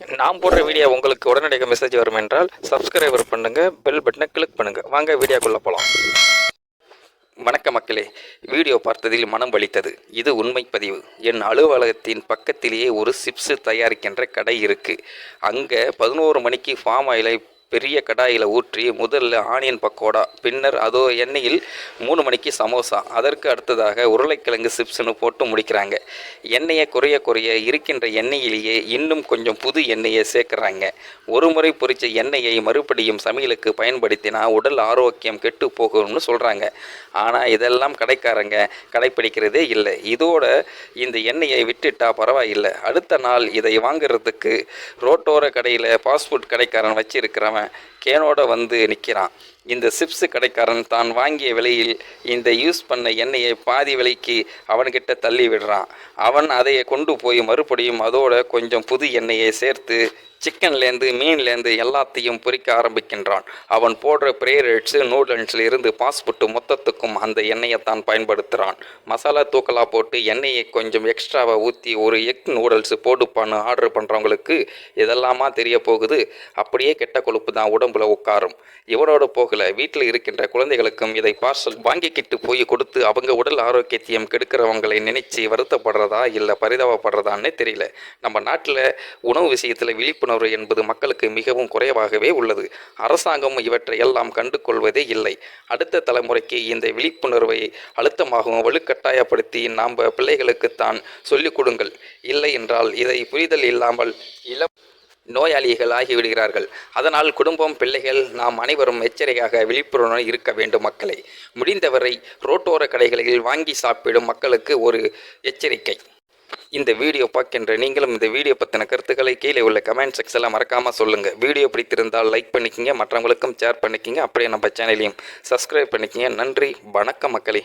நான் போடுற வீடியோ உங்களுக்கு உடனடியாக மெசேஜ் வரும் என்றால் சப்ஸ்கிரைபர் பண்ணுங்க பெல் பட்டனை கிளிக் பண்ணுங்க. வாங்க வீடியோக்குள்ள போகலாம் வணக்க மக்களே. வீடியோ பார்த்ததில் மனம் வலித்தது. இது உண்மை பதிவு. என் அலுவலகத்தின் பக்கத்திலேயே ஒரு சிப்ஸ் தயாரிக்கின்ற கடை இருக்கு. அங்கே பதினோரு மணிக்கு ஃபார்ம் ஆயிலை பெரிய கடாயில் ஊற்றி முதல்ல ஆனியன் பக்கோடா பின்னர் அதோ எண்ணெயில் மூணு மணிக்கு சமோசா. அதற்கு அடுத்ததாக உருளைக்கிழங்கு சிப்ஸ்னு போட்டு முடிக்கிறாங்க. எண்ணெயை குறைய குறைய இருக்கின்ற எண்ணெயிலேயே இன்னும் கொஞ்சம் புது எண்ணெயை சேர்க்குறாங்க. ஒரு முறை பொறித்த எண்ணெயை மறுபடியும் சமையலுக்கு பயன்படுத்தினா உடல் ஆரோக்கியம் கெட்டு போகும்னு சொல்கிறாங்க ஆனால் இதெல்லாம் கடைக்காரங்க கடைப்பிடிக்கிறதே இல்லை. இதோட இந்த எண்ணெயை விட்டுட்டா பரவாயில்லை. அடுத்த நாள் இதை வாங்குறதுக்கு ரோட்டோர கடையில் ஃபாஸ்ட்ஃபுட் கடைக்காரன் வச்சிருக்கிறவன் பண்ணுவேன் கேனோட வந்து நிற்கிறான் இந்த சிப்ஸு கடைக்காரன் தான் வாங்கிய விலையில் இந்த யூஸ் பண்ண எண்ணெயை பாதி விலைக்கு அவன்கிட்ட தள்ளி விடுறான். அவன் அதை கொண்டு போய் மறுபடியும் அதோட கொஞ்சம் புது எண்ணெயை சேர்த்து சிக்கன்லேருந்து மீன்லேருந்து எல்லாத்தையும் பொரிக்க ஆரம்பிக்கின்றான். அவன் போடுற பிரேரட்ஸு நூடுல்ஸ்ல இருந்து பாஸ்புட்டு மொத்தத்துக்கும் அந்த எண்ணெயை தான் பயன்படுத்துகிறான் மசாலா தூக்கலாக போட்டு எண்ணெயை கொஞ்சம் எக்ஸ்ட்ராவை ஊற்றி ஒரு எக் நூடுல்ஸ் போடுப்பான்னு ஆர்டர் பண்ணுறவங்களுக்கு இதெல்லாமா தெரிய போகுது. அப்படியே கெட்ட கொழுப்பு தான். உடம்பு உடம்புல உட்காரும். இவனோட போகல. வீட்டில் இருக்கின்ற குழந்தைகளுக்கும் இதை பார்சல் வாங்கிக்கிட்டு போய் கொடுத்து அவங்க உடல் ஆரோக்கியத்தையும் கெடுக்கிறவங்களை நினைச்சு வருத்தப்படுறதா இல்லை பரிதாபப்படுறதான்னு தெரியல. நம்ம நாட்டில் உணவு விஷயத்தில் விழிப்புணர்வு என்பது மக்களுக்கு மிகவும் குறைவாகவே உள்ளது. அரசாங்கம் இவற்றை எல்லாம் கண்டு கொள்வதே இல்லை. அடுத்த தலைமுறைக்கு இந்த விழிப்புணர்வை அழுத்தமாகவும் வலுக்கட்டாயப்படுத்தி நாம் பிள்ளைகளுக்குத்தான் சொல்லிக் கொடுங்கள். இல்லை என்றால் இதை புரிதல் இல்லாமல் இளம் நோயாளிகள் ஆகிவிடுகிறார்கள். அதனால் குடும்பம் பிள்ளைகள் நாம் அனைவரும் எச்சரிக்கையாக விழிப்புணர்வுடன் இருக்க வேண்டும் மக்களை. முடிந்தவரை ரோட்டோர கடைகளில் வாங்கி சாப்பிடும் மக்களுக்கு ஒரு எச்சரிக்கை. இந்த வீடியோ பார்க்கின்ற நீங்களும் இந்த வீடியோ பற்றின கருத்துக்களை கீழே உள்ள கமெண்ட் செக்ஷனில் மறக்காமல் சொல்லுங்கள் வீடியோ பிடித்திருந்தால் லைக் பண்ணிக்கிங்க மற்றவங்களுக்கும் ஷேர் பண்ணிக்கிங்க. அப்படியே நம்ம சேனலையும் சப்ஸ்கிரைப் பண்ணிக்கிங்க. நன்றி வணக்கம் மக்களே.